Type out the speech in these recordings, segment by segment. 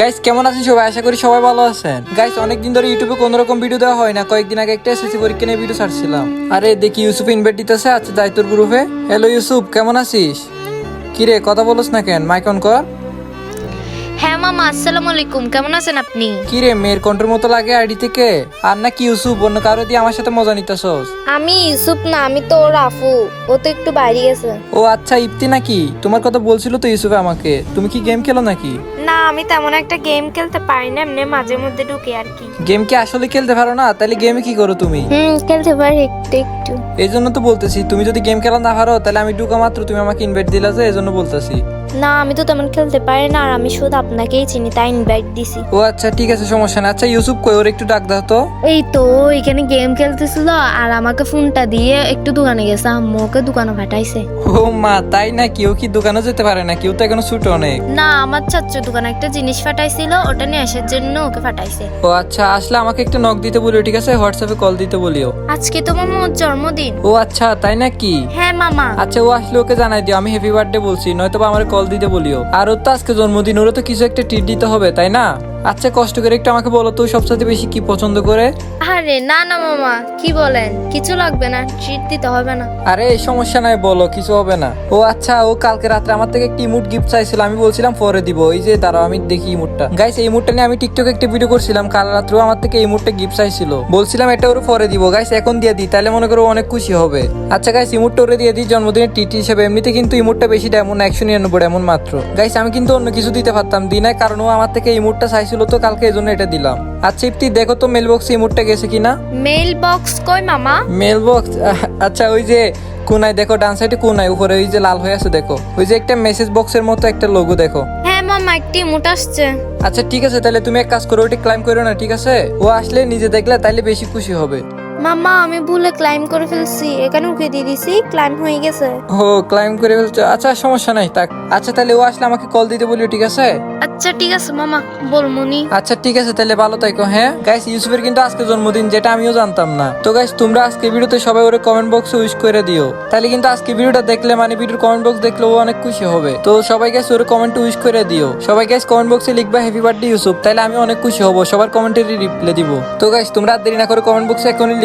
Guys কেমন আছেন সবাই? আশা করি সবাই ভালো আছেন। গাইস অনেকদিন ধরে ইউটিউবে কোন রকম ভিডিও দেওয়া হয় না। কয়েকদিন আগে একটা এসএসসি পরীক্ষা নিয়ে ভিডিও ছাড়ছিলাম। আরে, দেখি ইউসুফ ইনভাইট দিতেছে আচ্ছা তোর গ্রুপে হ্যালো ইউসুফ কেমন আছিস? কিরে, কথা বলছ না কেন? মাইক অন কর। হ্যাঁ মামা আসসালামু আলাইকুম। কেমন আছেন আপনি? কিরে মেয়ের কণ্ঠের মতো লাগে আইডি থেকে? আর না কি ইউসুফ অন্য কারও দিয়ে আমার সাথে মজা নিতেছস? আমি ইউসুফ না আমি তো ওর আফু ও তো একটু বাইরে গেছে। ও আচ্ছা ইপ্তি নাকি? তোমার কথা বলছিল তো ইউসুফে আমাকে। তুমি কি গেম খেলো নাকি? না আমি তেমন একটা গেম খেলতে পারি না এমনি মাঝে মধ্যে ঢুকি আর কি। গেম কি আসলে খেলতে পারো না? তাহলে গেমে কি করো তুমি? হুম খেলতে পারি একটু একটু। এই জন্য তো বলতেছি তুমি যদি গেম খেলা না পারো তাহলে আমি ঢুকা মাত্র তুমি আমাকে ইনভাইট দিলা যে এই জন্য বলতেছি। না আমি তো তেমন খেলতে পারি না আর আমি শুধু আপনাকেই চিনি তাই ইনভাইট দিছি। ও আচ্ছা ঠিক আছে সমস্যা না আচ্ছা ইউসুফ কই? ওর একটু ডাক দাও তো। এই তো এখানে গেম খেলতেছিল আর আমাকে ফোনটা দিয়ে একটু দোকানে গেছে আম্মু ওকে দোকানে পাঠাইছে। ও মা তাই না কেউ কি দোকানে যেতে পারে না কেউ তো এখনও ছোট অনেক না আমার চাচ্চু দোকানে একটা জিনিস পাঠাইছিল ওটা নিয়ে আসার জন্য ওকে পাঠাইছে। ও আচ্ছা আসলে আমাকে একটু নক দিতে বলিও ঠিক আছে? হোয়াটসঅ্যাপে কল দিতে বলিও। আজকে তো মামার জন্মদিন। ও আচ্ছা তাই নাকি? হ্যাঁ মামা। আচ্ছা ও আসলে ওকে জানাই দিও আমি হ্যাপি বার্থডে বলছি নয়তো আমার কল দিতে বলিও। আর ওর তো আজকে জন্মদিন ওরা তো কিছু একটা ট্রিট দিতে হবে, তাই না? আচ্ছা কষ্ট করে একটু আমাকে বলো তো সবচেয়ে বেশি কি পছন্দ করে? আরে না না মামা কি বলেন? কিছু লাগবে না ট্রিট দিতে হবে না। আরে এই সমস্যা নাই বলো কিছু হবে না। ও আচ্ছা ও কালকে রাত্রে আমার থেকে একটি ইমুট গিফট চাইছিল আমি বলছিলাম পরে দিব। এই যে দাঁড়াও আমি দেখি ইমুটটা। গাইস এই ইমুটটা নিয়ে আমি টিকটকে একটা ভিডিও করছিলাম কাল রাত্রেও আমার থেকে এই মুডটা গিফট চাইছিল। বলছিলাম এটা ওর পরে দিব। গাইস এখন দিয়ে দিই তাহলে মনে করো অনেক খুশি হবে। আচ্ছা গাইস ইমুটটা ওরে দিয়ে দিই জন্মদিনের টিটি হিসেবে। এমনিতে কিন্তু ইমুটটা বেশি এমন একশো নিরানব্বই এমন মাত্র। গাইস আমি কিন্তু অন্য কিছু দিতে পারতাম দিই না কারণ ও আমার থেকে ইমুটটা চাইছিল তো কালকে এজন্য এটা দিলাম। আচ্ছা ইপ্তি দেখো তো মেল বক্সে ইমুটটা গেছে কিনা? মেল বক্স কই মামা? মেল বক্স আচ্ছা ওই যে কোনায় দেখো ডান সাইডে কোনায় উপরে ওই যে লাল হয়ে আছে দেখো। ওই যে একটা মেসেজ বক্সের মতো একটা লোগো দেখো। হ্যাঁ মামা একটি ইমোট আসছে। আচ্ছা ঠিক আছে তাহলে তুমি এক কাজ করো ওইটা ক্লাইম করো না ঠিক আছে? ও আসলে নিজে দেখলে তাইলে বেশি খুশি হবে। মামা আমি ভুলে ক্লাইম করে ফেলছি। এখানে উঠে দিয়ে দিছি ক্লাইম হয়ে গেছে। ও ক্লাইম করে ফেলছো? আচ্ছা সমস্যা নাই থাক। আচ্ছা তাহলে ও আসলে আমাকে কল দিতে বলিও ঠিক আছে? আচ্ছা ঠিক আছে মামা বলমুনি আচ্ছা ঠিক আছে তাহলে ভালো থাকো হ্যাঁ? গাইস ইউসুফের কিন্তু আজকে জন্মদিন যেটা আমিও জানতাম না। তো গাইস তোমরা আজকে ভিডিওতে সবাই ওরে কমেন্ট বক্সে উইশ করে দিও। তাহলে কিন্তু আজকে ভিডিওটা দেখলে মানে ভিডিওর কমেন্ট বক্স দেখলে ও অনেক খুশি হবে। তো সবাই গাইস ওরে কমেন্ট উইশ করে দিও। সবাই গাইস কমেন্ট বক্সে লিখবা হ্যাপি বার্থডে ইউসুফ। তাহলে আমি অনেক খুশি হব। সবার কমেন্টের রিপ্লাই দিব। তো গাইস তোমরা আর দেরি না করে কমেন্ট বক্সে এখনই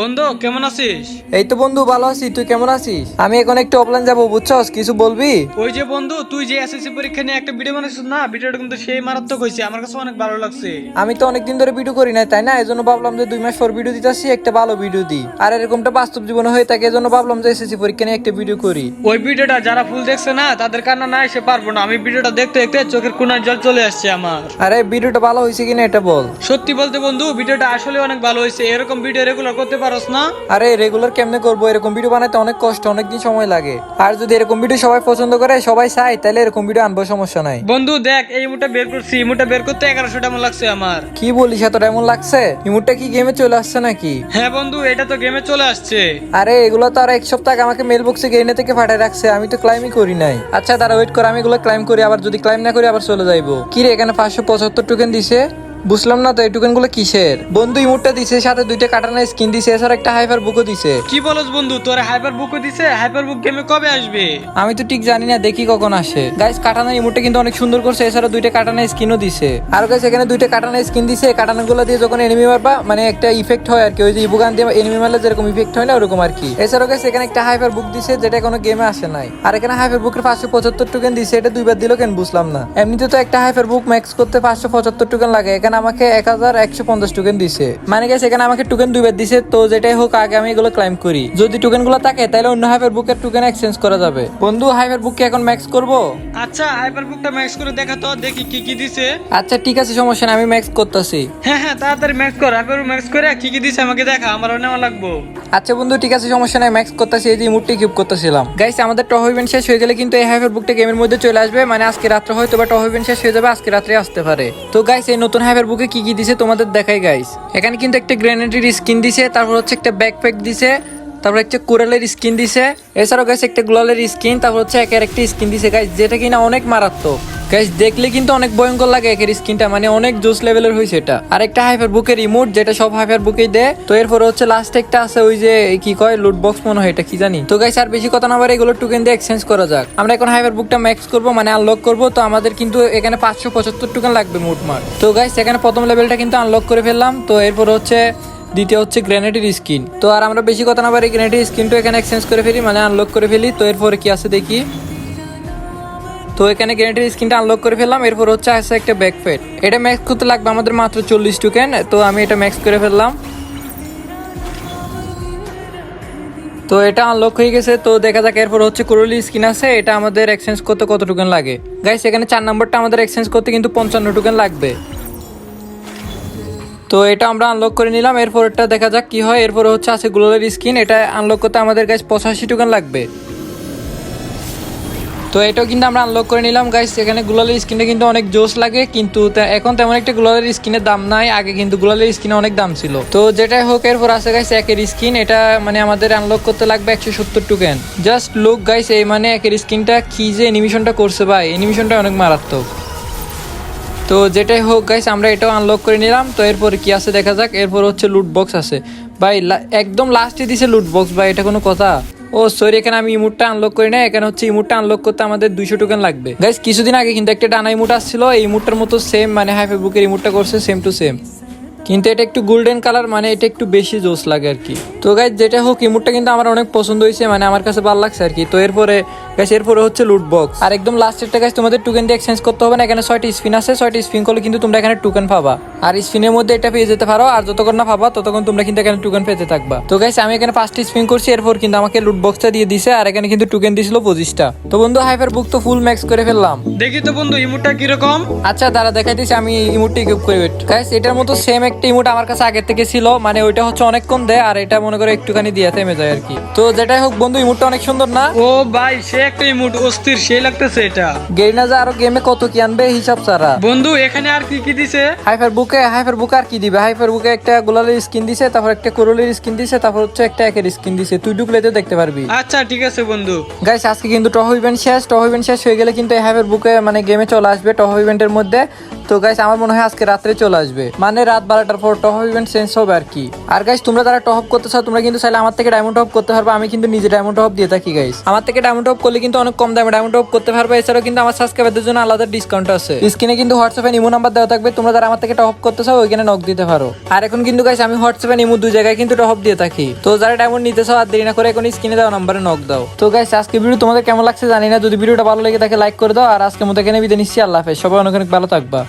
বন্ধু কেমন আছিস? এই তো বন্ধু ভালো আছি। তুই কেমন আছিস? আমি এখন একটু অফলাইন যাব বুঝছস? কিছু বলবি? ওই যে বন্ধু তুই যে এসএসসি পরীক্ষা নিয়ে একটা ভিডিও বানাইছিস না ভিডিওটা কিন্তু সেই মারাত্মক হয়েছে। আমার কাছে অনেক ভালো লাগছে। আমি তো অনেকদিন ধরে ভিডিও করি না তাই না? এজন্য ভাবলাম যে দুই মাস পর ভিডিও দিতেছি একটা ভালো ভিডিও দিই। আর এরকমটা বাস্তব জীবনে হয়ে থাকে এজন্য ভাবলাম যে এসএসসি পরীক্ষা নিয়ে একটা ভিডিও করি। ওই ভিডিওটা যারা ফুল দেখছে না তাদের কান্না না এসে পারব না। আমি ভিডিওটা দেখতে দেখতে চোখের কোনার জল চলে আসছে আমার। আরে ভিডিওটা ভালো হয়েছে কিনা এটা বল। সত্যি বলতে বন্ধু ভিডিওটা আসলে অনেক ভালো হয়েছে। এরকম ভিডিও রেগুলার করতে পারোস না? আরে রেগুলার কেমনে করব? এরকম ভিডিও বানাতে অনেক কষ্ট অনেক দিন সময় লাগে। আর যদি এরকম ভিডিও সবাই পছন্দ করে সবাই চায় তাহলে এরকম ভিডিও আনব সমস্যা নাই। বন্ধু দেখ এই মুটা বের করছি। এই বের করতে এগারোশো টাকা লাগছে আমার। কি বলিস এত এমন লাগছে? ইমুরটা কি গেমে চলে আসছে নাকি? হ্যাঁ বন্ধু এটা তো গেমে চলে আসছে। আরে এগুলো তো আর এক সপ্তাহ আগে আমাকে মেল বক্সে গেইনে থেকে পাঠায় রাখছে আমি তো ক্লাইমই করি নাই। আচ্ছা তারা ওয়েট করে আমি এগুলো ক্লাইম করি আবার যদি ক্লাইম না করি আবার চলে যাইবো। কি রে এখানে পাঁচশো পঁচাত্তর টোকেন দিছে? বুঝলাম না তো এই টোকেনগুলো কিসের? বন্ধু ইমুরটা দিছে সাথে দুইটা কাটানা স্কিন দিছে এছাড়া একটা হাইপার বুকও দিছে। কি বলস বন্ধু তোর হাইপার বুকও দিছে হাইপার বুক গেমে কবে আসবে? আমি তো ঠিক জানি না দেখি কখন আসে। গাইস কাটানা ইমোটটা কিন্তু অনেক সুন্দর করছে এছাড়া দুইটা কাটানা স্কিনও দিছে। আর গাইস এখানে দুইটা কাটানা স্কিন দিছে কাটানা গুলো দিয়ে যখন এনিমি মারবা মানে একটা ইফেক্ট হয় আর কি ওই যে ইবুগান দিয়ে এনিমি মারলে যেরকম ইফেক্ট হয় না ওরকম আর কি এছাড়াও গাইস এখানে একটা হাইপার বুক দিছে যেটা কোনো গেমে আসে নাই। আর এখানে হাইপার বুকের পাঁচশো পঁচাত্তর টোকেন দিছে এটা দুইবার দিল কেন বুঝলাম না। এমনিতে তো একটা হাইপার বুক ম্যাক্স করতে পাঁচশো পঁচাত্তর টোকেন লাগে এখানে আমাকে এক হাজার একশো পঞ্চাশ টোকেন দিছে। মানে গাইস এখানে আমাকে টোকেন দুইবার দিছে তো যেটাই হোক আগে আমি এগুলো ক্লাইম করি। যদি টোকেনগুলো থাকে তাহলে অন্য হাইপার বুকের টোকেন এক্সচেঞ্জ করা যাবে। বন্ধু হাইপার বুক কি এখন ম্যাক্স করব? আচ্ছা হাইপার বুকটা ম্যাক্স করে দেখা তো দেখি কি কি দিছে। আচ্ছা ঠিক আছে সমস্যা নেই আমি ম্যাক্স করতেছি। হ্যাঁ হ্যাঁ তাড়াতাড়ি ম্যাক্স কর হাইপার ম্যাক্স করে কি কি দিছে আমাকে দেখা আমারও নেওয়া লাগবো। আচ্ছা বন্ধু ঠিক আছে সমস্যা নাই ম্যাক্স করতেছি এই যে মুডটি কিউব করতেছিলাম। গাইস আমাদের টপ ইভেন্ট শেষ হয়ে গেলে কিন্তু এই হাইপার বুকটা গেমের মধ্যে চলে আসবে মানে আজকে রাত্রে হয়তো বা টপ ইভেন্ট শেষ হয়ে যাবে আজকে রাত্রে আসতে পারে। তো গাইস এই নতুন হাইপার বুকে কি কি দিছে তোমাদের দেখাই গাইস এখানে কিন্তু একটা গ্রেনেডের স্কিন দিছে, তারপর হচ্ছে একটা ব্যাকপ্যাক দিছে, তারপর হচ্ছে কোরালের স্কিন দিছে, এছাড়াও গাইস একটা গ্লোয়ালের স্কিন তারপর হচ্ছে একের একটা স্কিন দিছে গাইস যেটা কিনা অনেক মারাত্মক। গাইস দেখলে কিন্তু অনেক ভয়ঙ্কর লাগে একের স্কিনটা মানে অনেক জোস লেভেলের হয়েছে এটা। আর একটা হাইপার বুকের রিমোট যেটা সব হাইপার বুকেই দেয়। তো এরপরে হচ্ছে লাস্ট একটা আছে, ওই যে কি কয় লুট বক্স মনে হয় এটা, কি জানি। তো গাইস আর বেশি কথা না বলে এগুলো টোকেন দিয়ে এক্সচেঞ্জ করা যাক। আমরা এখন হাইপার বুকটা ম্যাক্স করব মানে আনলক করব। তো আমাদের কিন্তু এখানে পাঁচশো পঁচাত্তর টোকেন লাগবে মোটমাট তো গাইস এখানে প্রথম লেভেলটা কিন্তু আনলক করে ফেললাম। তো এরপর হচ্ছে দ্বিতীয় হচ্ছে গ্রেনেডের স্কিন তো আর আমরা বেশি কথা না পারি গ্রেনেডের স্কিনটা এখানে এক্সচেঞ্জ করে ফেলি মানে আনলক করে ফেলি। তো এরপরে কি আছে দেখি। তো এখানে গ্রেনেডের স্কিনটা আনলক করে ফেললাম। এরপর হচ্ছে আছে একটা ব্যাকফেট এটা ম্যাক্স করতে লাগবে আমাদের মাত্র চল্লিশ টোকেন তো আমি এটা ম্যাক্স করে ফেললাম। তো এটা আনলক হয়ে গেছে, তো দেখা যাক এরপর হচ্ছে কোরলি স্কিন আছে, এটা আমাদের এক্সচেঞ্জ করতে কত টোকেন লাগে। গাইস এখানে চার নাম্বারটা আমাদের এক্সচেঞ্জ করতে কিন্তু পঞ্চান্ন টোকেন লাগবে। তো এটা আমরা আনলক করে নিলাম এরপর এটা দেখা যাক কি হয়। এরপর হচ্ছে আছে গ্লোলার স্কিন এটা আনলক করতে আমাদের গাইস পঁচাশি টোকেন লাগবে। তো এটাও কিন্তু আমরা আনলক করে নিলাম গাইস এখানে গুলালের স্কিনটা কিন্তু অনেক জোস লাগে, কিন্তু এখন তেমন একটা গুলালের স্কিনের দাম নাই। আগে কিন্তু গুলালের স্কিনে অনেক দাম ছিল। তো যেটাই হোক, এরপর আছে গাইস একের স্কিন এটা মানে আমাদের আনলক করতে লাগবে একশো সত্তর টোকেন জাস্ট লুক গাইস এই মানে একের স্কিনটা কি যে অ্যানিমেশনটা করছে ভাই। অ্যানিমেশনটা অনেক মারাত্মক। তো যেটাই হোক গাইস আমরা এটাও আনলক করে নিলাম। তো এরপর কি আছে দেখা যাক। এরপর হচ্ছে লুট বক্স আছে। ভাই একদম লাস্টে দিছে লুট বক্স ভাই, এটা কোনো কথা? ও সরি এখানে আমি ইমুটটা আনলক করি না এখানে হচ্ছে ইমুটটা আনলক করতে আমাদের দুইশো টোকেন লাগবে। গাইস কিছুদিন আগে কিন্তু একটা ডানা ইমুট আসছিল। এই ইমুটটার মতো সেম মানে হাই বুকের ইমুটটা করছে সেম টু সেম কিন্তু এটা একটু গোল্ডেন কালার মানে এটা একটু বেশি জোস লাগে আর কি। তো গাইজ যেটা হোক ইমুটটা কিন্তু আমার অনেক পছন্দ হয়েছে মানে আমার কাছে ভালো লাগছে আর কি। তো এরপরে গাইস এরপরে হচ্ছে লুট বক্স আর একদম লাস্টেরটা গাইস তোমাদের টোকেন দিয়ে এক্সচেঞ্জ করতে হবে না এখানে ছয়টি স্পিন আছে ছয়টি স্পিন করলে কিন্তু তোমরা এখানে টোকেন পাবা। আর স্পিনের মধ্যে এটা পেয়ে যেতে পারো আর যতক্ষণ না পাবা ততক্ষণ তোমরা কিন্তু এখানে টোকেন পেতে থাকবা। তো গাইস আমি এখানে পাঁচটি স্পিন করছি এরপর কিন্তু আমাকে লুট বক্সটা দিয়ে দিছে আর এখানে কিন্তু টোকেন দিছিল পঁচিশটা। তো বন্ধু হাইফার বুক তো ফুল ম্যাক্স করে ফেললাম। দেখি তো বন্ধু ইমুটটা কীরকম? আচ্ছা দাঁড়া দেখাই দিচ্ছি আমি ইমোটটি ইকুইপ করে গাইস এটার মতো সেম একটা ইমোট আমার কাছে আগের থেকে ছিল মানে ওইটা হচ্ছে অনেক কম দেয় আর এটা মনে করে একটুখানি দিয়ে থেমে যায় আর কি। তো যেটাই হোক বন্ধু ইমোটটা অনেক সুন্দর না? ও ভাই সে একটা ইমুট অস্থির সেই লাগতেছে এটা। গেরিনা যা আরও গেমে কত কি আনবে হিসাব ছাড়া। বন্ধু এখানে আর কি কি দিছে? হাইফার বুকে হাইফার বুকে আর কি দিবে? হাইফার বুকে একটা গোলালের স্কিন দিছে তারপর একটা কোরলের স্কিন দিছে তারপর হচ্ছে একটা একের স্কিন দিছে। তুই ঢুকলেতে দেখতে পারবি। আচ্ছা ঠিক আছে বন্ধু। গাইস আজকে কিন্তু টহ ইভেন্ট শেষ টহ ইভেন্ট শেষ হয়ে গেলে কিন্তু হাইফার বুকে মানে গেমে চলে আসবে টহ ইভেন্টের মধ্যে। তো গাইস আমার মনে হয় আজকে রাত্রে চলে আসবে। মানে রাত বারোটার পর টহ ইভেন্ট শেষ হবে আর কি। আর গাইস তোমরা যারা টপ করতে চাও, তোমরা কিন্তু চাইলে আমার থেকে ডায়মন্ড টপ করতে পারবে। আমি কিন্তু নিজে ডায়মন্ড টপ দিয়ে থাকি গাইস আমার থেকে ডায়মন্ড টপ করলে কিন্তু অনেক কম দামে ডায়মন্ড টপ করতে পারবে। এছাড়াও কিন্তু আমার সাবস্ক্রাইবারদের জন্য আলাদা ডিসকাউন্ট আছে। স্ক্রিনে কিন্তু হোয়াটসঅ্যাপে ইমো নাম্বার দেওয়া থাকবে। তোমরা যারা আমার থেকে টপ করতে চাও, ওইখানে নক দিতে পারো। আর এখন কিন্তু গাইস আমি হোয়াটসঅ্যাপে ইমো দুই জায়গায় কিন্তু টপ দিয়ে থাকি। তো যারা ডায়মন্ড নিতে চাও আর দেরি না করে এখন স্ক্রিনে দেওয়া নাম্বারে নক দাও। তো গাইস আজকে ভিডিও তোমাদের কেমন লাগছে জানি না। যদি ভিডিওটা ভালো লেগে থাকে লাইক করে দাও। আর আজকে মতো এখানে বিদায় নিচ্ছি। আল্লাহ হাফেজ। সবাই অনেক অনেক ভালো থাকবা।